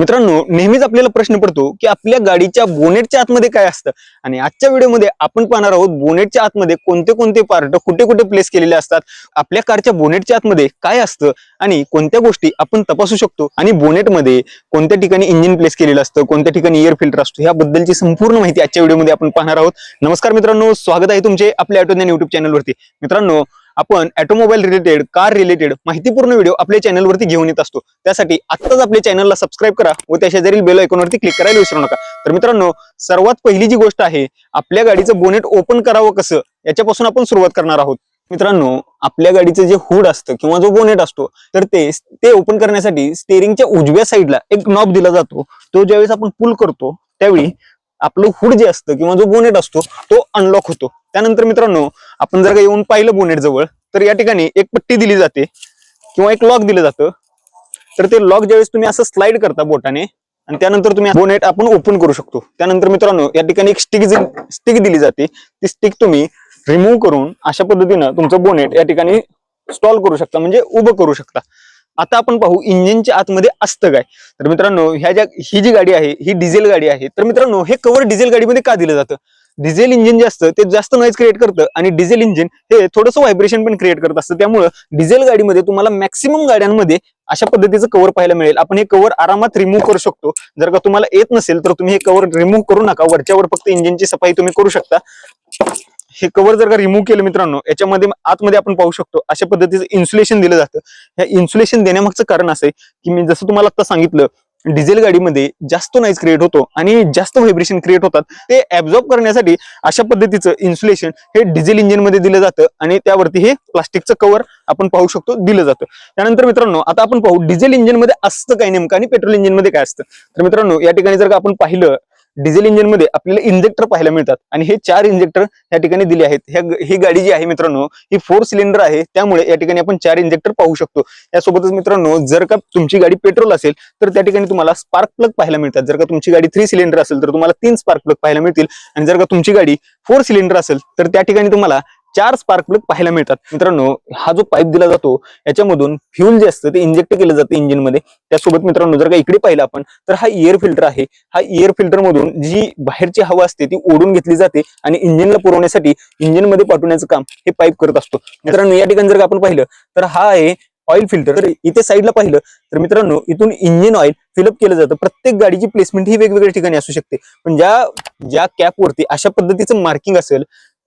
मित्रांनो नेहमीच आपल्याला प्रश्न पडतो की आपल्या गाडीच्या बोनेटच्या आतमध्ये काय असतं? आणि आजच्या व्हिडिओमध्ये आपण पाहणार आहोत बोनेटच्या आतमध्ये कोणते कोणते पार्ट कुठे कुठे प्लेस केलेले असतात? आपल्या कारच्या बोनेटच्या आतमध्ये काय असतं? आणि कोणत्या गोष्टी आपण तपासू शकतो? आणि बोनेटमध्ये कोणत्या ठिकाणी इंजिन प्लेस केलेलं असतं? कोणत्या ठिकाणी एअर फिल्टर असतो? याबद्दलची संपूर्ण माहिती आजच्या व्हिडिओमध्ये आपण पाहणार आहोत. नमस्कार मित्रांनो स्वागत आहे तुमचे आपल्या ऑटोज्ञान युट्यूब चॅनलवरती मित्रांनो आपण ऑटोमोबाईल रिलेटेड कार रिलेटेड माहितीपूर्ण व्हिडिओ आपल्या चॅनलवरती घेऊन येत असतो. त्यासाठी आत्ताच आपल्या चॅनलला सबस्क्राईब करा व त्या शेजारील बेल आयकॉनवरती क्लिक करायला विसरू नका. तर मित्रांनो सर्वात पहिली जी गोष्ट आहे आपल्या गाडीचं बोनेट ओपन करावं कसं याच्यापासून आपण सुरुवात करणार आहोत. मित्रांनो आपल्या गाडीचं जे हुड असतं किंवा जो बोनेट असतो तर ते ते ओपन करण्यासाठी स्टेरिंगच्या उजव्या साईडला एक नॉब दिला जातो. तो ज्यावेळेस आपण पुल करतो त्यावेळी आपलं हुड जे असतं किंवा जो बोनेट असतो तो अनलॉक होतो. त्यानंतर मित्रांनो आपण जर का येऊन पाहिलं बोनेट जवळ तर या ठिकाणी एक पट्टी दिली जाते किंवा एक लॉक दिलं जातं. तर ते लॉक ज्यावेळेस तुम्ही असं स्लाइड करता बोटाने आणि त्यानंतर तुम्ही बोनेट आपण ओपन करू शकतो. त्यानंतर मित्रांनो या ठिकाणी एक स्टिक स्टिक दिली जाते ती स्टिक तुम्ही रिमूव्ह करून अशा पद्धतीनं तुमचं बोनेट या ठिकाणी स्टॉल करू शकता म्हणजे उभं करू शकता. आता आपण पाहू इंजिनच्या आतमध्ये असतं काय. तर मित्रांनो ह्या ज्या ही जी गाडी आहे ही डिझेल गाडी आहे. तर मित्रांनो हे कव्हर डिझेल गाडीमध्ये का दिलं जातं? डिझेल इंजिन जे असतं ते जास्त नॉईज क्रिएट करतं आणि डिझेल इंजिन हे थोडंसं व्हायब्रेशन पण क्रिएट करत असतं. त्यामुळं डिझेल गाडीमध्ये तुम्हाला मॅक्सिमम गाड्यांमध्ये अशा पद्धतीचं कव्हर पाहायला मिळेल. आपण हे कव्हर आरामात रिमूव्ह करू शकतो. जर का तुम्हाला येत नसेल तर तुम्ही हे कव्हर रिमूव्ह करू नका. वरच्यावर फक्त इंजिनची सफाई तुम्ही करू शकता. हे कव्हर जर का रिमूव्ह केलं मित्रांनो याच्यामध्ये आतमध्ये आपण पाहू शकतो अशा पद्धतीचं इन्सुलेशन दिलं जातं. ह्या इन्सुलेशन देण्यामागचं कारण असं आहे की मी जसं तुम्हाला आता सांगितलं डिझेल गाडीमध्ये जास्त नॉईज क्रिएट होतो आणि जास्त व्हायब्रेशन क्रिएट होतात ते ऍब्झॉर्ब करण्यासाठी अशा पद्धतीचं इन्सुलेशन हे डिझेल इंजिनमध्ये दिलं जातं आणि त्यावरती हे प्लास्टिकचं कव्हर आपण पाहू शकतो दिलं जातं. त्यानंतर मित्रांनो आता आपण पाहू डिझेल इंजिनमध्ये असतं काय नेमकं आणि पेट्रोल इंजिनमध्ये काय असतं. तर मित्रांनो या ठिकाणी जर का आपण पाहिलं डिझेल इंजिनमध्ये आपल्याला इंजेक्टर पाहायला मिळतात. आणि हे चार इंजेक्टर या ठिकाणी दिले आहेत. ह्या ही गाडी जी आहे मित्रांनो ही फोर सिलेंडर आहे. त्यामुळे या ठिकाणी आपण चार इंजेक्टर पाहू शकतो. यासोबतच मित्रांनो जर का तुमची गाडी पेट्रोल असेल तर त्या ठिकाणी तुम्हाला स्पार्क प्लग पाहायला मिळतात. जर का तुमची गाडी थ्री सिलेंडर असेल तर तुम्हाला तीन स्पार्क प्लग पाहायला मिळतील. आणि जर का तुमची गाडी फोर सिलेंडर असेल तर त्या ठिकाणी तुम्हाला चार स्पार्क प्लग पाहायला मिळतात. मित्रांनो हा जो पाईप दिला जातो याच्यामधून फ्यूल जे असतं ते इंजेक्ट केलं जातं इंजिनमध्ये. त्यासोबत मित्रांनो जर का इकडे पाहिलं आपण तर हा एअर फिल्टर आहे. हा एअर फिल्टर मधून जी बाहेरची हवा असते ती ओढून घेतली जाते आणि इंजिनला पुरवण्यासाठी इंजिनमध्ये पाठवण्याचं काम हे पाईप करत असतो. मित्रांनो या ठिकाणी जर का आपण पाहिलं तर हा आहे ऑइल फिल्टर तर इथे साईडला पाहिलं तर मित्रांनो इथून इंजिन ऑइल फिलअप केलं जातं. प्रत्येक गाडीची प्लेसमेंट ही वेगवेगळ्या ठिकाणी असू शकते. पण ज्या ज्या कॅपवरती अशा पद्धतीचं मार्किंग असेल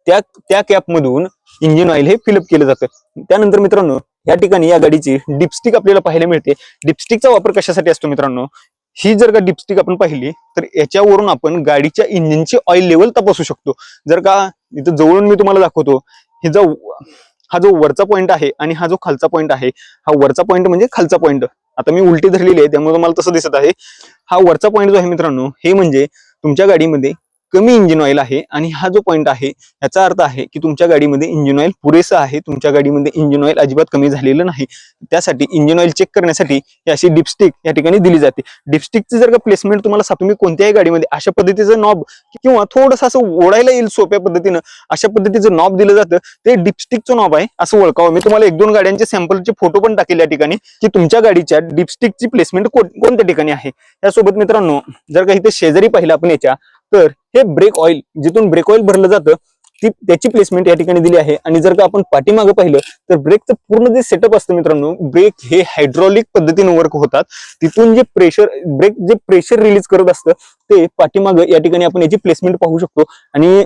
त्या त्या कॅपमधून इंजिन ऑइल हे फिलअप केलं जातं. त्यानंतर मित्रांनो या ठिकाणी या गाडीची डिपस्टिक आपल्याला पाहायला मिळते. डिपस्टिकचा वापर कशासाठी असतो मित्रांनो? ही जर का डिपस्टिक आपण पाहिली तर याच्यावरून आपण गाडीच्या इंजिनची ऑइल लेवल तपासू शकतो. जर का इथं जवळून मी तुम्हाला दाखवतो हे जो हा जो वरचा पॉइंट आहे आणि हा जो खालचा पॉइंट आहे हा वरचा पॉइंट म्हणजे खालचा पॉइंट आता मी उलटी धरलेली आहे त्यामुळे मला तसं दिसत आहे. हा वरचा पॉइंट जो आहे मित्रांनो हे म्हणजे तुमच्या गाडीमध्ये कमी इंजिन ऑइल आहे आणि हा जो पॉईंट आहे याचा अर्थ आहे की तुमच्या गाडीमध्ये इंजिन ऑइल पुरेसं आहे. तुमच्या गाडीमध्ये इंजिन ऑइल अजिबात कमी झालेलं नाही. त्यासाठी इंजिन ऑइल चेक करण्यासाठी अशी डिपस्टिक या ठिकाणी दिली जाते. डिपस्टिकची जर का प्लेसमेंट तुम्हाला सा- तुम्ही कोणत्याही गाडीमध्ये अशा पद्धतीचं नॉब किंवा थोडंसं असं ओढायला येईल सोप्या पद्धतीनं अशा पद्धतीचं नॉब दिलं जातं. ते डिपस्टिकचं नॉब आहे असं ओळखावं. मी तुम्हाला एक दोन गाड्यांचे सॅम्पलचे फोटो पण टाकेल या ठिकाणी की तुमच्या गाडीच्या डिपस्टिकची प्लेसमेंट कोणत्या ठिकाणी आहे. यासोबत मित्रांनो जर का इथे शेजारी पाहिलं आपण याच्या तर हे ब्रेक ऑइल जिथून ब्रेक ऑइल भरलं जातं ती त्याची प्लेसमेंट या ठिकाणी दिली आहे. आणि जर का आपण पाठीमागं पाहिलं तर ब्रेकचं पूर्ण जे सेटअप असतं मित्रांनो ब्रेक हे हायड्रॉलिक पद्धतीने वर्क होतात. तिथून जे प्रेशर ब्रेक जे प्रेशर रिलीज करत असतं ते पाठीमागं या ठिकाणी आपण याची प्लेसमेंट पाहू शकतो. आणि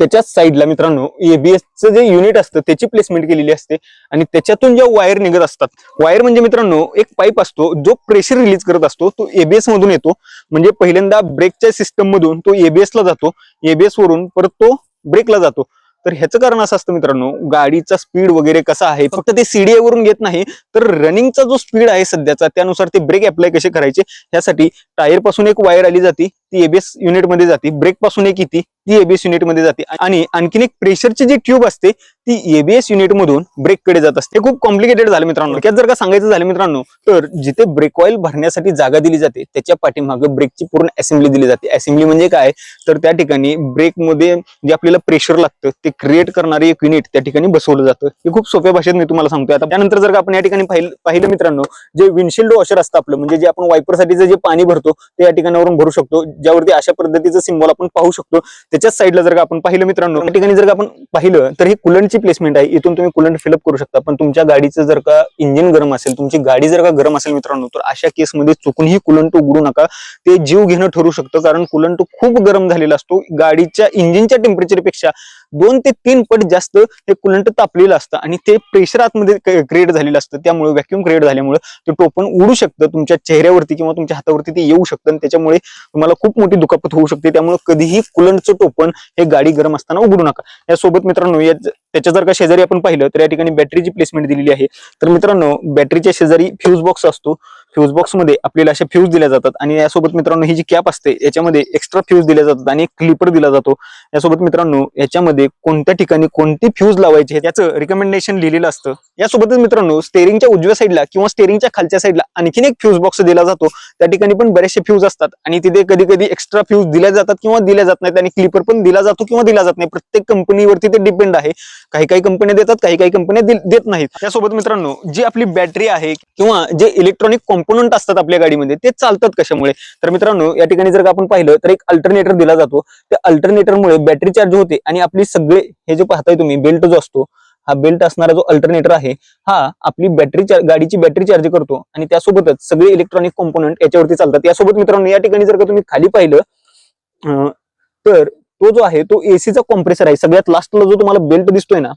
त्याच्याच साईडला मित्रांनो एबीएसचं जे युनिट असतं त्याची प्लेसमेंट केलेली असते. आणि त्याच्यातून ज्या वायर निघत असतात वायर म्हणजे मित्रांनो एक पाईप असतो जो प्रेशर रिलीज करत असतो तो एबीएस मधून येतो. म्हणजे पहिल्यांदा ब्रेकच्या सिस्टम मधून तो एबीएस ला जातो. एबीएस वरून परत तो ब्रेकला जातो. तर ह्याचं कारण असं असतं मित्रांनो गाडीचा स्पीड वगैरे कसा आहे फक्त ते सीडीए वरून घेत नाही तर रनिंगचा जो स्पीड आहे सध्याचा त्यानुसार ते ब्रेक अप्लाय कसे करायचे यासाठी टायरपासून एक वायर आली जाते. ती एबीएस युनिटमध्ये जाते. ब्रेकपासून एक येते ती एबीएस युनिटमध्ये जाते. आणि आणखीन एक प्रेशरची जी ट्यूब असते ती एबीएस युनिट मधून ब्रेककडे जात असते. हे खूप कॉम्प्लिकेटेड झालं मित्रांनो. त्यात जर का सांगायचं झालं मित्रांनो तर जिथे ब्रेक ऑइल भरण्यासाठी जागा दिली जाते त्याच्या पाठीमागे ब्रेकची पूर्ण असेंब्ली दिली जाते. असेंब्ली म्हणजे काय? तर त्या ठिकाणी ब्रेकमध्ये जे आपल्याला प्रेशर लागतं ते क्रिएट करणारे एक युनिट त्या ठिकाणी बसवलं जातं. हे खूप सोप्या भाषेत मी तुम्हाला सांगतोय. आता त्यानंतर जर का आपण या ठिकाणी पाहिलं पाहिलं मित्रांनो जे विंडशिल्ड वॉशर असतं आपलं म्हणजे जे आपण वायपरसाठीचं जे पाणी भरतो भरतो ते या ठिकाणावरून भरू शकतो. ज्यावरती अशा पद्धतीचं सिम्बॉल आपण पाहू शकतो. त्याच्याच साईडला जर का आपण पाहिलं मित्रांनो या ठिकाणी जर का आपण पाहिलं तर ही कुलंटची प्लेसमेंट आहे. इथून तुम्ही कुलंट फिलअप करू शकता. पण तुमच्या गाडीचं जर का इंजिन गरम असेल तुमची गाडी जर का गरम असेल मित्रांनो तर अशा केसमध्ये चुकूनही कुलंट उघडू नका. ते जीव घेणं ठरू शकतं कारण कुलंट खूप गरम झालेला असतो. गाडीच्या इंजिनच्या टेम्परेचरपेक्षा दोन ते तीन पट जास्त हे कुलंट तापलेलं असतं आणि ते प्रेशर आतमध्ये क्रिएट झालेलं असतं. त्यामुळे व्हॅक्युम क्रिएट झाल्यामुळे ते टोपण उडू शकतं. तुमच्या चेहऱ्यावरती किंवा तुमच्या हातावरती ते येऊ शकतं आणि त्याच्यामुळे तुम्हाला खूप मोठी दुखापत होऊ शकते. त्यामुळे कधीही कुलंटचं टोपण हे गाडी गरम असताना उघडू नका. यासोबत मित्रांनो या त्याच्या जर का शेजारी आपण पाहिलं तर या ठिकाणी बॅटरीची प्लेसमेंट दिलेली आहे. तर मित्रांनो बॅटरीच्या शेजारी फ्यूज बॉक्स असतो. फ्यूज बॉक्समध्ये आपल्याला अशा फ्यूज दिल्या जातात. आणि यासोबत मित्रांनो ही जी कॅप असते याच्यामध्ये एक्स्ट्रा फ्यूज दिल्या जातात आणि एक क्लिपर दिला जातो. यासोबत मित्रांनो याच्यामध्ये कोणत्या ठिकाणी कोणती फ्यूज लावायचे याचं रिकमेंडेशन लिहिलेलं असतं. यासोबतच मित्रांनो स्टेरिंगच्या उजव्या साईडला किंवा स्टेरिंगच्या खालच्या साईडला आणखीन एक फ्यूज बॉक्स दिला जातो. त्या ठिकाणी पण बरेचसे फ्यूज असतात. आणि तिथे कधी कधी एक्स्ट्रा फ्यूज दिल्या जातात किंवा दिल्या जात नाहीत आणि क्लिपर पण दिला जातो किंवा दिला जात नाही. प्रत्येक कंपनीवरती ते डिपेंड आहे. काही काही कंपन्या देतात काही काही कंपन्या देत नाहीत. त्यासोबत मित्रांनो जी आपली बॅटरी आहे किंवा जे इलेक्ट्रॉनिक कंपोनंट असतात आपल्या गाडीमध्ये ते चालतात कशामुळे? तर मित्रांनो या ठिकाणी जर का आपण पाहिलं तर एक अल्टरनेटर दिला जातो. त्या अल्टरनेटरमुळे बॅटरी चार्ज होते आणि आपली सगळे हे जे पाहताय तुम्ही बेल्ट जो असतो हा बेल्ट असणारा जो अल्टरनेटर आहे हा आपली बॅटरी गाडीची बॅटरी चार्ज करतो. आणि त्यासोबतच सगळे इलेक्ट्रॉनिक कॉम्पोनंट याच्यावरती चालतात. यासोबत मित्रांनो या ठिकाणी जर का तुम्ही खाली पाहिलं तर तो जो आहे तो एसीचा कॉम्प्रेसर आहे. सगळ्यात लास्टला जो तुम्हाला बेल्ट दिसतोय ना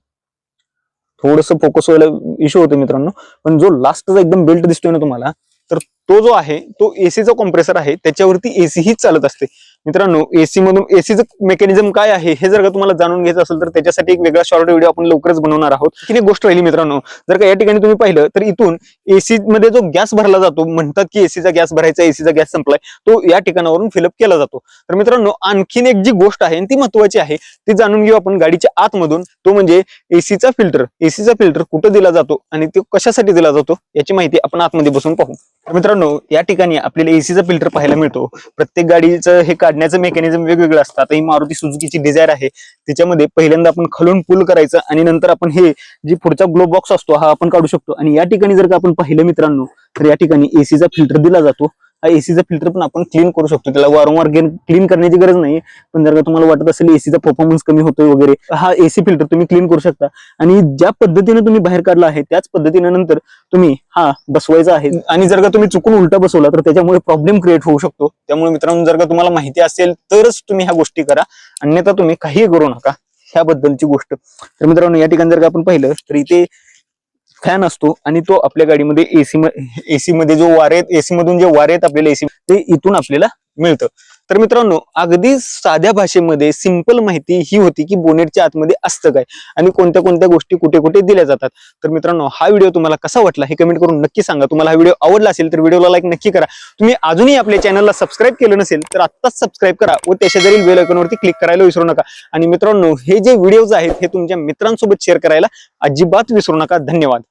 थोडस फोकस व्हायला इश्यू होतो मित्रांनो. पण जो लास्टचा एकदम बेल्ट दिसतोय ना तुम्हाला तर तो जो आहे तो एसीचा कॉम्प्रेसर आहे त्याच्यावरती एसी हीच चालत असते. मित्रांनो एसी मधून एसीचं मेकॅनिझम काय आहे हे जर का तुम्हाला जाणून घ्यायचं असेल तर त्याच्यासाठी एक वेगळा शॉर्ट व्हिडिओ आपण लवकरच बनवणार आहोत. की एक गोष्ट राहिली मित्रांनो जर का या ठिकाणी तुम्ही पाहिलं तर इथून एसी मध्ये जो गॅस भरला जातो म्हणतात की एसीचा गॅस भरायचा एसीचा गॅस संपलाय तो या ठिकाणावरून फिलअप केला जातो. तर मित्रांनो आणखीन एक जी गोष्ट आहे आणि ती महत्वाची आहे ती जाणून घेऊ आपण गाडीच्या आतमधून. तो म्हणजे एसीचा फिल्टर एसीचा फिल्टर कुठं दिला जातो आणि तो कशासाठी दिला जातो याची माहिती आपण आतमध्ये बसून पाहू. तर मित्रांनो या ठिकाणी आपल्याला एसीचा फिल्टर पाहायला मिळतो. प्रत्येक गाडीचं हे काढण्याचं मेकॅनिझम वेगवेगळं असतं. आता ही मारुती सुझुकीची डिझायर आहे. त्याच्यामध्ये पहिल्यांदा आपण खालून पुल करायचं आणि नंतर आपण हे जे पुढचा ग्लो बॉक्स असतो हा आपण काढू शकतो. आणि या ठिकाणी जर का आपण पाहिलं मित्रांनो तर या ठिकाणी एसीचा फिल्टर दिला जातो. हा एसीचा फिल्टर पण आपण क्लीन करू शकतो. त्याला वारंवार गेन क्लीन करण्याची गरज नाही. पण जर का तुम्हाला वाटत असेल एसीचा परफॉर्मन्स कमी होतोय वगैरे हा एसी फिल्टर तुम्ही क्लीन करू शकता. आणि ज्या पद्धतीने तुम्ही बाहेर काढला आहे त्याच पद्धतीने नंतर तुम्ही हा बसवायचा आहे. आणि जर का तुम्ही चुकून उलटा बसवला तर त्याच्यामुळे प्रॉब्लेम क्रिएट होऊ शकतो. त्यामुळे मित्रांनो जर का तुम्हाला माहिती असेल तरच तुम्ही ह्या गोष्टी करा. अन्यथा तुम्ही काहीही करू नका. ह्याबद्दलची गोष्ट. तर मित्रांनो या ठिकाणी जर का आपण पाहिलं तर इथे फॅन असतो आणि तो आपल्या गाडीमध्ये एसी एसी मध्ये जो वारे एसी मधून जे वारे आहेत आपल्याला एसी ते इथून आपल्याला मिळतं. तर मित्रांनो अगदी साध्या भाषेमध्ये सिंपल माहिती ही होती की बोनेटच्या आतमध्ये असतं काय आणि कोणत्या कोणत्या गोष्टी कुठे कुठे दिल्या जातात. तर मित्रांनो हा व्हिडिओ तुम्हाला कसा वाटला हे कमेंट करून नक्की सांगा. तुम्हाला हा व्हिडिओ आवडला असेल तर व्हिडिओला लाईक नक्की करा. तुम्ही अजूनही आपल्या चॅनलला सबस्क्राईब केलं नसेल तर आत्ताच सबस्क्राईब करा व त्याच्याजरील बेल आयकॉनवरती क्लिक करायला विसरू नका. आणि मित्रांनो हे जे व्हिडिओज आहेत हे तुमच्या मित्रांसोबत शेअर करायला अजिबात विसरू नका. धन्यवाद.